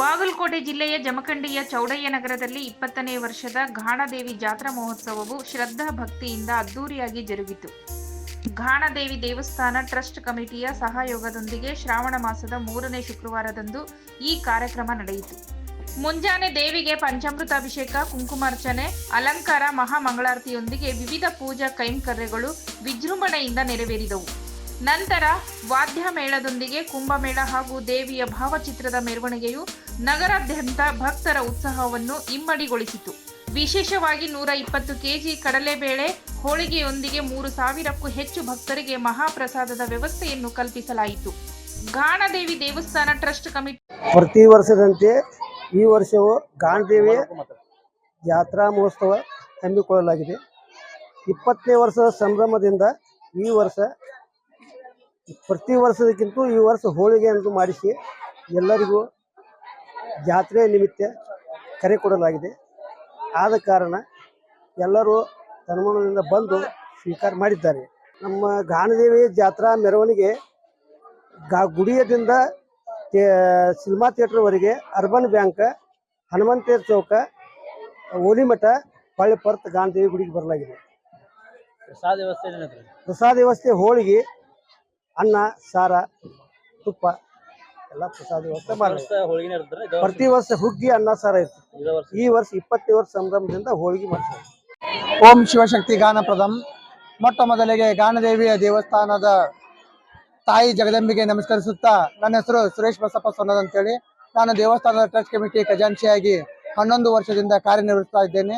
ಬಾಗಲಕೋಟೆ ಜಿಲ್ಲೆಯ ಜಮಖಂಡಿಯ ಚೌಡಯ್ಯ ನಗರದಲ್ಲಿ ಇಪ್ಪತ್ತನೇ ವರ್ಷದ ಘಾಣದೇವಿ ಜಾತ್ರಾ ಮಹೋತ್ಸವವು ಶ್ರದ್ಧಾ ಭಕ್ತಿಯಿಂದ ಅದ್ದೂರಿಯಾಗಿ ಜರುಗಿತು. ಘಾಣದೇವಿ ದೇವಸ್ಥಾನ ಟ್ರಸ್ಟ್ ಕಮಿಟಿಯ ಸಹಯೋಗದೊಂದಿಗೆ ಶ್ರಾವಣ ಮಾಸದ ಮೂರನೇ ಶುಕ್ರವಾರದಂದು ಈ ಕಾರ್ಯಕ್ರಮ ನಡೆಯಿತು. ಮುಂಜಾನೆ ದೇವಿಗೆ ಪಂಚಾಮೃತ ಅಭಿಷೇಕ ಕುಂಕುಮಾರ್ಚನೆ, ಅಲಂಕಾರ, ಮಹಾಮಂಗಳಾರತಿಯೊಂದಿಗೆ ವಿವಿಧ ಪೂಜಾ ಕೈಂಕರ್ಯಗಳು ವಿಜೃಂಭಣೆಯಿಂದ ನೆರವೇರಿದವು. ನಂತರ ವಾದ್ಯ ಮೇಳದೊಂದಿಗೆ ಕುಂಭಮೇಳ ಹಾಗೂ ದೇವಿಯ ಭಾವಚಿತ್ರದ ಮೆರವಣಿಗೆಯು ನಗರಾದ್ಯಂತ ಭಕ್ತರ ಉತ್ಸಾಹವನ್ನು ಇಮ್ಮಡಿಗೊಳಿಸಿತು. ವಿಶೇಷವಾಗಿ ನೂರ ಇಪ್ಪತ್ತು ಕೆಜಿ ಕಡಲೆಬೇಳೆ ಹೋಳಿಗೆಯೊಂದಿಗೆ ಮೂರು ಸಾವಿರಕ್ಕೂ ಹೆಚ್ಚು ಭಕ್ತರಿಗೆ ಮಹಾಪ್ರಸಾದದ ವ್ಯವಸ್ಥೆಯನ್ನು ಕಲ್ಪಿಸಲಾಯಿತು. ಗಾಣದೇವಿ ದೇವಸ್ಥಾನ ಟ್ರಸ್ಟ್ ಕಮಿಟಿ ಪ್ರತಿ ವರ್ಷದಂತೆ ಈ ವರ್ಷವೂ ಗಾಂಧೇವಿ ಜಾತ್ರಾ ಮಹೋತ್ಸವ ಹಮ್ಮಿಕೊಳ್ಳಲಾಗಿದೆ. ಇಪ್ಪತ್ತನೇ ವರ್ಷದ ಸಂಭ್ರಮದಿಂದ ಈ ವರ್ಷ ಪ್ರತಿ ವರ್ಷದಕ್ಕಿಂತ ಈ ವರ್ಷ ಹೋಳಿಗೆ ಅಂತ ಮಾಡಿಸಿ ಎಲ್ಲರಿಗೂ ಜಾತ್ರೆಯ ನಿಮಿತ್ತ ಕರೆ ಕೊಡಲಾಗಿದೆ. ಆದ ಕಾರಣ ಎಲ್ಲರೂ ತನ್ಮನದಿಂದ ಬಂದು ಸ್ವೀಕಾರ ಮಾಡಿದ್ದಾರೆ. ನಮ್ಮ ಗಾನದೇವಿ ಜಾತ್ರಾ ಮೆರವಣಿಗೆ ಗಾ ಗುಡಿಯದಿಂದ ಸಿನಿಮಾ ಥಿಯೇಟ್ರ್ವರೆಗೆ ಅರ್ಬನ್ ಬ್ಯಾಂಕ್ ಹನುಮಂತೇರ್ ಚೌಕ ಓಲಿಮಠ ಹೊಳ್ಳಿ ಪರ್ತ್ ಗಾಂಧಿ ಗುಡಿಗೆ ಬರಲಾಗಿದೆ. ಪ್ರಸಾದ ವ್ಯವಸ್ಥೆ ಪ್ರಸಾದ ವ್ಯವಸ್ಥೆ ಹೋಳಿಗೆ ಅನ್ನ ಸಾರ ತುಪ್ಪ ಎಲ್ಲ ಪ್ರಸಾದ ವ್ಯವಸ್ಥೆ ವರ್ಷ ಇದು ಪ್ರತಿ ವರ್ಷ? ಹುಗ್ಗಿ ಅನ್ನ ಸಾರ ಇರ್ತದೆ. ಇದೇ ವರ್ಷ. ಈ ವರ್ಷ ಇಪ್ಪತ್ತನೇ ವರ್ಷ ಸಂಭ್ರಮದಿಂದ ಹೋಳಿಗೆ ಮಾಡ್ತಾರೆ. ಓಂ ಶಿವಶಕ್ತಿ ಗಾನಪ್ರದಂ ಮೊಟ್ಟ ಮೊದಲಿಗೆ ಗಾನದೇವಿಯ ದೇವಸ್ಥಾನದ ತಾಯಿ ಜಗದಂಬಿಗೆ ನಮಸ್ಕರಿಸುತ್ತಾ ನನ್ನ ಹೆಸರು ಸುರೇಶ್ ಬಸಪ್ಪ ಸೊನ್ನದ್ ಅಂತೇಳಿ. ನಾನು ದೇವಸ್ಥಾನದ ಟ್ರಸ್ಟ್ ಕಮಿಟಿ ಖಜಾಂಚಿಯಾಗಿ ಹನ್ನೊಂದು ವರ್ಷದಿಂದ ಕಾರ್ಯನಿರ್ವಹಿಸ್ತಾ ಇದ್ದೇನೆ.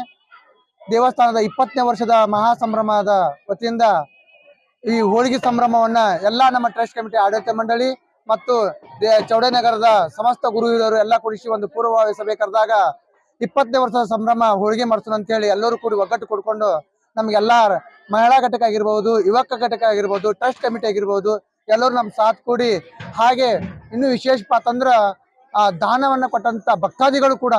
ದೇವಸ್ಥಾನದ ಇಪ್ಪತ್ತನೇ ವರ್ಷದ ಮಹಾ ಸಂಭ್ರಮದ ವತಿಯಿಂದ ಈ ಹೋಳಿಗೆ ಸಂಭ್ರಮವನ್ನ ಎಲ್ಲಾ ನಮ್ಮ ಟ್ರಸ್ಟ್ ಕಮಿಟಿ ಆಡಳಿತ ಮಂಡಳಿ ಮತ್ತು ಚೌಡನಗರದ ಸಮಸ್ತ ಗುರು ಹಿರಿಯರು ಎಲ್ಲ ಕೂಡಿಸಿ ಒಂದು ಪೂರ್ವಭಾವಿ ಸಭೆ ಕರೆದಾಗ ಇಪ್ಪತ್ತನೇ ವರ್ಷದ ಸಂಭ್ರಮ ಹೋಳಿಗೆ ಮಾಡಿಸೋಣ ಅಂತ ಹೇಳಿ ಎಲ್ಲರೂ ಕೂಡಿ ಒಗ್ಗಟ್ಟು ಕೊಡ್ಕೊಂಡು ನಮ್ಗೆಲ್ಲಾ ಮಹಿಳಾ ಘಟಕ ಆಗಿರ್ಬೋದು, ಯುವಕ ಘಟಕ ಆಗಿರ್ಬೋದು, ಟ್ರಸ್ಟ್ ಕಮಿಟಿ ಆಗಿರ್ಬೋದು ಎಲ್ಲರೂ ನಮ್ಮ ಸಾಥ್ ಕೂಡಿ, ಹಾಗೆ ಇನ್ನು ವಿಶೇಷ ಅಂತಂದ್ರ ಆ, ದಾನವನ್ನ ಕೊಟ್ಟಂತ ಭಕ್ತಾದಿಗಳು ಕೂಡ,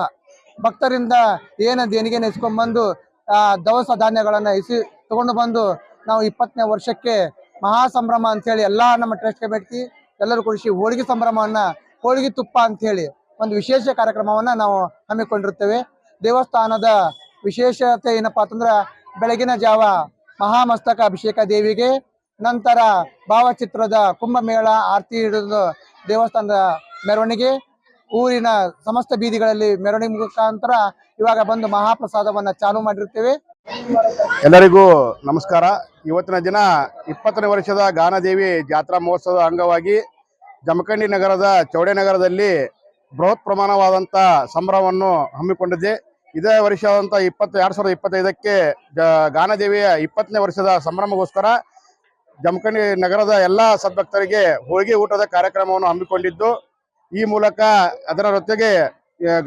ಭಕ್ತರಿಂದ ಏನ ದೇಣಿಗೆ ನೆಸ್ಕೊಂಡ್ಬಂದು ಆ, ದವಸ ಧಾನ್ಯಗಳನ್ನ ಇಸಿ ತಗೊಂಡು ಬಂದು, ನಾವು ಇಪ್ಪತ್ತನೇ ವರ್ಷಕ್ಕೆ ಮಹಾ ಸಂಭ್ರಮ ಅಂತ ಹೇಳಿ ಎಲ್ಲಾ ನಮ್ಮ ಟ್ರಸ್ಟ್ ಕಮಿಟಿ, ಎಲ್ಲರೂ ಕೂಡಿಸಿ ಹೋಳಿಗೆ ಸಂಭ್ರಮವನ್ನ, ಹೋಳಿಗೆ ತುಪ್ಪ ಅಂತ ಹೇಳಿ ಒಂದು ವಿಶೇಷ ಕಾರ್ಯಕ್ರಮವನ್ನ ನಾವು ಹಮ್ಮಿಕೊಂಡಿರ್ತೇವೆ ದೇವಸ್ಥಾನದ ವಿಶೇಷತೆ ಏನಪ್ಪಾ ಅಂತಂದ್ರ, ಬೆಳಗಿನ ಜಾವ ಮಹಾಮಸ್ತಕ ಅಭಿಷೇಕ ದೇವಿಗೆ ನಂತರ ಭಾವಚಿತ್ರದ ಕುಂಭಮೇಳ, ಆರತಿ ಹಿಡಿದು ದೇವಸ್ಥಾನದ ಮೆರವಣಿಗೆ, ಊರಿನ ಸಮಸ್ತ ಬೀದಿಗಳಲ್ಲಿ ಮೆರವಣಿಗೆ ಮುಖಾಂತರ ಇವಾಗ ಬಂದು ಮಹಾಪ್ರಸಾದವನ್ನ ಚಾಲು ಮಾಡಿರ್ತೇವೆ ಎಲ್ಲರಿಗೂ ನಮಸ್ಕಾರ. ಇವತ್ತಿನ ದಿನ ಇಪ್ಪತ್ತನೇ ವರ್ಷದ ಗಾನದೇವಿ ಜಾತ್ರಾ ಮಹೋತ್ಸವದ ಅಂಗವಾಗಿ ಜಮಖಂಡಿ ನಗರದ ಚೌಡೆ ನಗರದಲ್ಲಿ ಬೃಹತ್ ಪ್ರಮಾಣವಾದಂಥ ಸಂಭ್ರಮವನ್ನು ಹಮ್ಮಿಕೊಂಡಿದೆ. ಇದೇ ವರ್ಷವಾದಂಥ ಇಪ್ಪತ್ತು, ಎರಡು ಸಾವಿರದ ಇಪ್ಪತ್ತೈದಕ್ಕೆ ಗಾನದೇವಿಯ ಇಪ್ಪತ್ತನೇ ವರ್ಷದ ಸಂಭ್ರಮಗೋಸ್ಕರ ಜಮಖಂಡಿ ನಗರದ ಎಲ್ಲ ಸದ್ಭಕ್ತರಿಗೆ ಹೋಳಿಗೆ ಊಟದ ಕಾರ್ಯಕ್ರಮವನ್ನು ಹಮ್ಮಿಕೊಂಡಿದ್ದು, ಈ ಮೂಲಕ ಅದರ ಜೊತೆಗೆ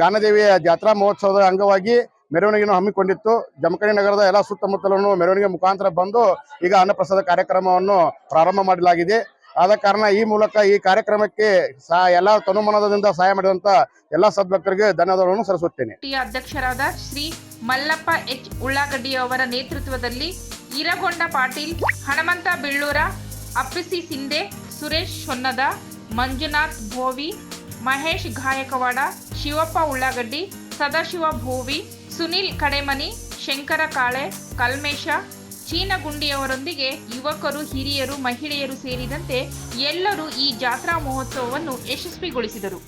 ಗಾನದೇವಿಯ ಜಾತ್ರಾ ಮಹೋತ್ಸವದ ಅಂಗವಾಗಿ ಮೆರವಣಿಗೆಯನ್ನು ಹಮ್ಮಿಕೊಂಡಿತ್ತು. ಜಮಖಂಡಿ ನಗರದ ಎಲ್ಲ ಸುತ್ತಮುತ್ತಲನ್ನು ಮೆರವಣಿಗೆ ಮುಖಾಂತರ ಬಂದು ಈಗ ಅನ್ನಪ್ರಸಾದ ಕಾರ್ಯಕ್ರಮವನ್ನು ಪ್ರಾರಂಭ ಮಾಡಲಾಗಿದೆ. ಆದ ಕಾರಣ ಈ ಮೂಲಕ ಈ ಕಾರ್ಯಕ್ರಮಕ್ಕೆ ಸಹ ಎಲ್ಲ ತನುಮನದಿಂದ ಸಹಾಯ ಮಾಡಿದಂತ ಎಲ್ಲ ಸದ್ಭಕ್ತರಿಗೆ ಧನ್ಯವಾದಗಳನ್ನು ಸಲ್ಲಿಸುತ್ತೇನೆ. ಅಧ್ಯಕ್ಷರಾದ ಶ್ರೀ ಮಲ್ಲಪ್ಪ ಎಚ್ ಉಳ್ಳಾಗಡ್ಡಿ ಅವರ ನೇತೃತ್ವದಲ್ಲಿ ಈರಗೊಂಡ ಪಾಟೀಲ್ ಹನುಮಂತ ಬಿಳ್ಳೂರ, ಅಪ್ಪಿಸಿ ಸಿಂಧೆ, ಸುರೇಶ್ ಹೊನ್ನದ, ಮಂಜುನಾಥ್ ಭೋವಿ, ಮಹೇಶ್ ಗಾಯಕವಾಡ, ಶಿವಪ್ಪ ಉಳ್ಳಾಗಡ್ಡಿ, ಸದಾಶಿವ ಭೋವಿ, ಸುನಿಲ್ ಕಡೆಮನಿ, ಶಂಕರ ಕಾಳೆ, ಕಲ್ಮೇಶ, ಚೀನಗುಂಡಿಯವರೊಂದಿಗೆ ಯುವಕರು, ಹಿರಿಯರು, ಮಹಿಳೆಯರು ಸೇರಿದಂತೆ ಎಲ್ಲರೂ ಈ ಜಾತ್ರಾ ಮಹೋತ್ಸವವನ್ನು ಯಶಸ್ವಿಗೊಳಿಸಿದರು.